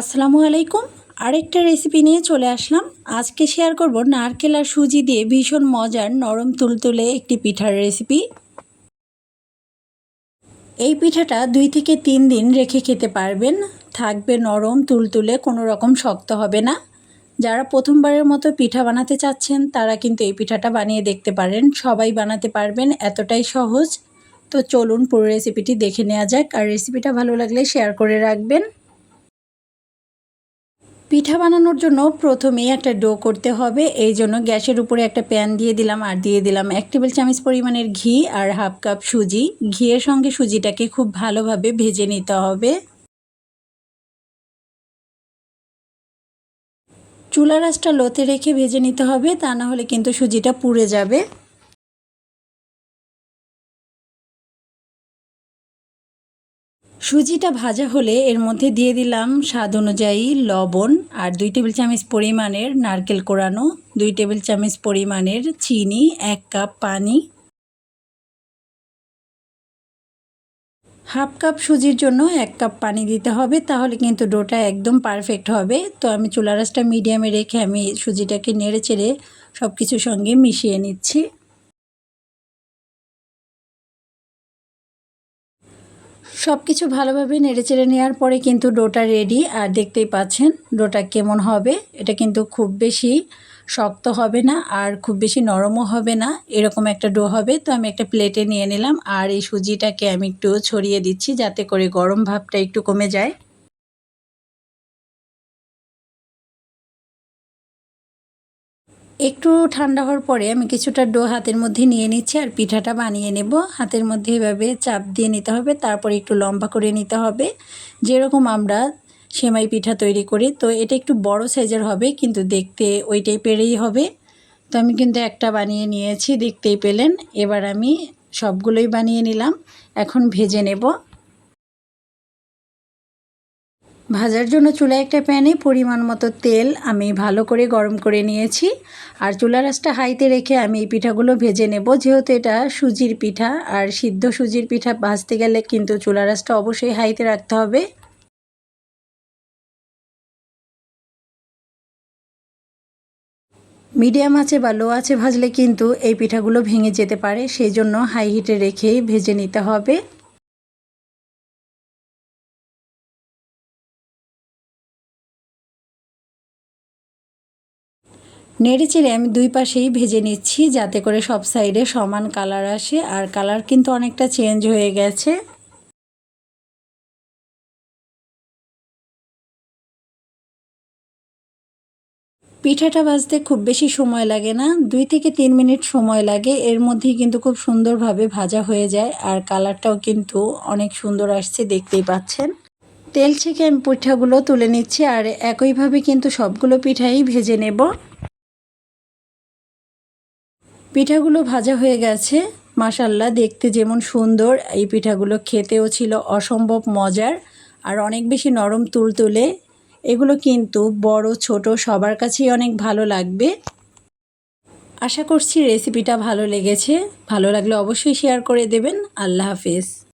আসসালামু আলাইকুম। আরেকটা রেসিপি নিয়ে চলে আসলাম। আজকে শেয়ার করব নারকেল আর সুজি দিয়ে ভীষণ মজার নরম তুলতুলে একটি পিঠার রেসিপি এই পিঠাটা দুই থেকে তিন দিন রেখে খেতে পারবেন। থাকবে নরম তুলতুলে, কোনো রকম শক্ত হবে না। যারা প্রথমবারের মতো পিঠা বানাতে চাচ্ছেন, তারা কিন্তু এই পিঠাটা বানিয়ে দেখতে পারেন। সবাই বানাতে পারবেন, এতটাই সহজ। তো চলুন পুরো রেসিপিটি দেখে নেওয়া যাক। আর রেসিপিটা ভালো লাগলে শেয়ার করে রাখবেন। পিঠা বানানোর জন্য প্রথমেই একটা ডো করতে হবে। এই জন্য গ্যাসের উপরে একটা প্যান দিয়ে দিলাম আর দিয়ে দিলাম এক টেবিল চামচ পরিমাণের ঘি আর হাফ কাপ সুজি। ঘিয়ের সঙ্গে সুজিটাকে খুব ভালোভাবে ভেজে নিতে হবে। চুলা রাসটা লোতে রেখে ভেজে নিতে হবে, তা না হলে কিন্তু সুজিটা পুড়ে যাবে। সুজিটা ভাজা হলে এর মধ্যে দিয়ে দিলাম স্বাদ অনুযায়ী লবণ আর দুই টেবিল চামচ পরিমাণের নারকেল কোরানো, দুই টেবিল চামচ পরিমাণের চিনি, এক কাপ পানি। হাফ কাপ সুজির জন্য এক কাপ পানি দিতে হবে, তাহলে কিন্তু ডোটা একদম পারফেক্ট হবে। তো আমি চুলা রাসটা মিডিয়ামে রেখে আমি সুজিটাকে নেড়ে চেড়ে সব কিছুর সঙ্গে মিশিয়ে নিচ্ছি। সব কিছু ভালোভাবে নেড়েচেড়ে নেওয়ার পরে কিন্তু ডোটা রেডি আর দেখতেই পাচ্ছেন ডোটা কেমন হবে। এটা কিন্তু খুব বেশি শক্ত হবে না, আর খুব বেশি নরমও হবে না, এরকম একটা ডো হবে। তো আমি একটা প্লেটে নিয়ে নিলাম, আর এই সুজিটাকে আমি একটু ছড়িয়ে দিচ্ছি যাতে করে গরম ভাবটা একটু কমে যায়। একটু ঠান্ডা হওয়ার পরে আমি কিছুটা ডো হাতের মধ্যে নিয়ে নিচ্ছি আর পিঠাটা বানিয়ে নেব। হাতের মধ্যে এভাবে চাপ দিয়ে নিতে হবে, তারপরে একটু লম্বা করে নিতে হবে। যেরকম আমরা সেমাই পিঠা তৈরি করি, তো এটা একটু বড় সাইজের হবে, কিন্তু দেখতে ওই টাইপেরই হবে। তো আমি কিন্তু একটা বানিয়ে নিয়েছি, দেখতেই পেলেন। এবার আমি সবগুলোই বানিয়ে নিলাম। এখন ভেজে নেব। ভাজার জন্য চুলায় একটা প্যানে পরিমাণ মতো তেল আমি ভালো করে গরম করে নিয়েছি। আর চুলা রাসটা হাইতে রেখে আমি এই পিঠাগুলো ভেজে নেব। যেহেতু এটা সুজির পিঠা, আর সিদ্ধ সুজির পিঠা ভাজতে গেলে কিন্তু চুলা রাসটা অবশ্যই হাইতে রাখতে হবে। মিডিয়াম আছে বা লো আছে ভাজলে কিন্তু এই পিঠাগুলো ভেঙে যেতে পারে সেই জন্য হাই হিটে রেখেই ভেজে নিতে হবে। নেড়ে চেড়ে আমি দুই পাশেই ভেজে নিচ্ছি যাতে করে সব সাইডে সমান কালার আসে, আর কালার কিন্তু অনেকটা চেঞ্জ হয়ে গেছে। পিঠাটা ভাজতে খুব বেশি সময় লাগে না, দুই থেকে তিন মিনিট সময় লাগে। এর মধ্যেই কিন্তু খুব সুন্দরভাবে ভাজা হয়ে যায়, আর কালারটাও কিন্তু অনেক সুন্দর আসছে, দেখতেই পাচ্ছেন। তেল থেকে আমি পিঠাগুলো তুলে নিচ্ছি, আর একইভাবে কিন্তু সবগুলো পিঠাই ভেজে নেব। পিঠাগুলো ভাজা হয়ে গেছে। মাসাল্লাহ দেখতে যেমন সুন্দর। এই পিঠাগুলো খেতেও ছিল অসম্ভব মজার আর অনেক বেশি নরম তুলতুলে। এগুলো কিন্তু বড়, ছোট, সবার কাছেই অনেক ভালো লাগবে। আশা করছি রেসিপিটা ভালো লেগেছে। ভালো লাগলে অবশ্যই শেয়ার করে দেবেন। আল্লাহ হাফেজ।